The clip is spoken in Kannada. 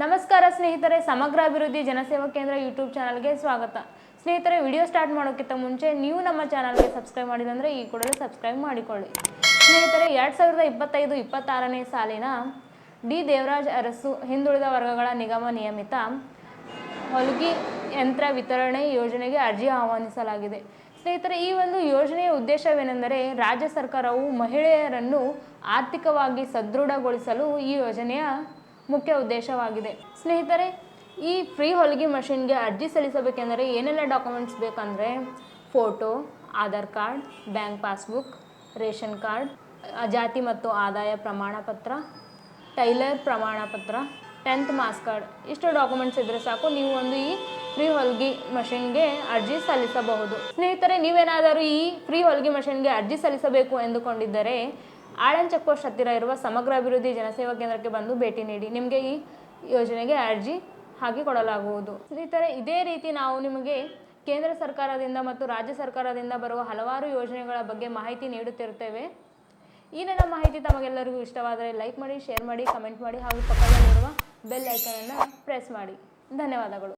ನಮಸ್ಕಾರ ಸ್ನೇಹಿತರೆ, ಸಮಗ್ರ ಅಭಿವೃದ್ಧಿ ಜನಸೇವಾ ಕೇಂದ್ರ ಯೂಟ್ಯೂಬ್ ಚಾನಲ್ಗೆ ಸ್ವಾಗತ. ಸ್ನೇಹಿತರೆ, ವಿಡಿಯೋ ಸ್ಟಾರ್ಟ್ ಮಾಡೋಕ್ಕಿಂತ ಮುಂಚೆ ನೀವು ನಮ್ಮ ಚಾನಲ್ಗೆ ಸಬ್ಸ್ಕ್ರೈಬ್ ಮಾಡಿದಂದರೆ ಈ ಕೂಡಲೇ ಸಬ್ಸ್ಕ್ರೈಬ್ ಮಾಡಿಕೊಳ್ಳಿ. ಸ್ನೇಹಿತರೆ, ಎರಡು ಸಾವಿರದ ಇಪ್ಪತ್ತೈದು, ಇಪ್ಪತ್ತಾರನೇ ಸಾಲಿನ ಡಿ. ದೇವರಾಜ್ ಅರಸು ಹಿಂದುಳಿದ ವರ್ಗಗಳ ನಿಗಮ ನಿಯಮಿತ ಹೊಲಿಗೆ ಯಂತ್ರ ವಿತರಣೆ ಯೋಜನೆಗೆ ಅರ್ಜಿ ಆಹ್ವಾನಿಸಲಾಗಿದೆ. ಸ್ನೇಹಿತರೆ, ಈ ಒಂದು ಯೋಜನೆಯ ಉದ್ದೇಶವೇನೆಂದರೆ ರಾಜ್ಯ ಸರ್ಕಾರವು ಮಹಿಳೆಯರನ್ನು ಆರ್ಥಿಕವಾಗಿ ಸದೃಢಗೊಳಿಸಲು ಈ ಯೋಜನೆಯ ಮುಖ್ಯ ಉದ್ದೇಶವಾಗಿದೆ. ಸ್ನೇಹಿತರೆ, ಈ ಫ್ರೀ ಹೊಲಿಗೆ ಮಷಿನ್ಗೆ ಅರ್ಜಿ ಸಲ್ಲಿಸಬೇಕೆಂದರೆ ಏನೆಲ್ಲ ಡಾಕ್ಯುಮೆಂಟ್ಸ್ ಬೇಕಂದರೆ photo Aadhaar card bank passbook ration card, ಜಾತಿ ಮತ್ತು ಆದಾಯ ಪ್ರಮಾಣ ಪತ್ರ ಟೈಲರ್ ಪ್ರಮಾಣ ಪತ್ರ ಟೆಂತ್ ಮಾರ್ಕ್ಸ್ ಕಾರ್ಡ್ ಇಷ್ಟು ಡಾಕ್ಯುಮೆಂಟ್ಸ್ ಇದ್ದರೆ ಸಾಕು, ನೀವು ಒಂದು ಈ ಫ್ರೀ ಹೊಲಿಗೆ ಮಷಿನ್ಗೆ ಅರ್ಜಿ ಸಲ್ಲಿಸಬಹುದು. ಸ್ನೇಹಿತರೆ, ನೀವೇನಾದರೂ ಈ ಫ್ರೀ ಹೊಲಿಗೆ ಮಷಿನ್ಗೆ ಅರ್ಜಿ ಸಲ್ಲಿಸಬೇಕು ಎಂದುಕೊಂಡಿದ್ದರೆ ಆಳನ್ ಚೆಕ್ ಹತ್ತಿರ ಇರುವ ಸಮಗ್ರ ಅಭಿವೃದ್ಧಿ ಜನಸೇವಾ ಕೇಂದ್ರಕ್ಕೆ ಬಂದು ಭೇಟಿ ನೀಡಿ. ನಿಮಗೆ ಈ ಯೋಜನೆಗೆ ಅರ್ಜಿ ಹಾಕಿ ಕೊಡಲಾಗುವುದು. ಸ್ನೇಹಿತರೆ, ಇದೇ ರೀತಿ ನಾವು ನಿಮಗೆ ಕೇಂದ್ರ ಸರ್ಕಾರದಿಂದ ಮತ್ತು ರಾಜ್ಯ ಸರ್ಕಾರದಿಂದ ಬರುವ ಹಲವಾರು ಯೋಜನೆಗಳ ಬಗ್ಗೆ ಮಾಹಿತಿ ನೀಡುತ್ತಿರುತ್ತೇವೆ. ಈ ನನ್ನ ಮಾಹಿತಿ ತಮಗೆಲ್ಲರಿಗೂ ಇಷ್ಟವಾದರೆ ಲೈಕ್ ಮಾಡಿ, ಶೇರ್ ಮಾಡಿ, ಕಮೆಂಟ್ ಮಾಡಿ ಹಾಗೂ ಪಕ್ಕದಲ್ಲಿರುವ ಬೆಲ್ ಐಕನನ್ನು ಪ್ರೆಸ್ ಮಾಡಿ. ಧನ್ಯವಾದಗಳು.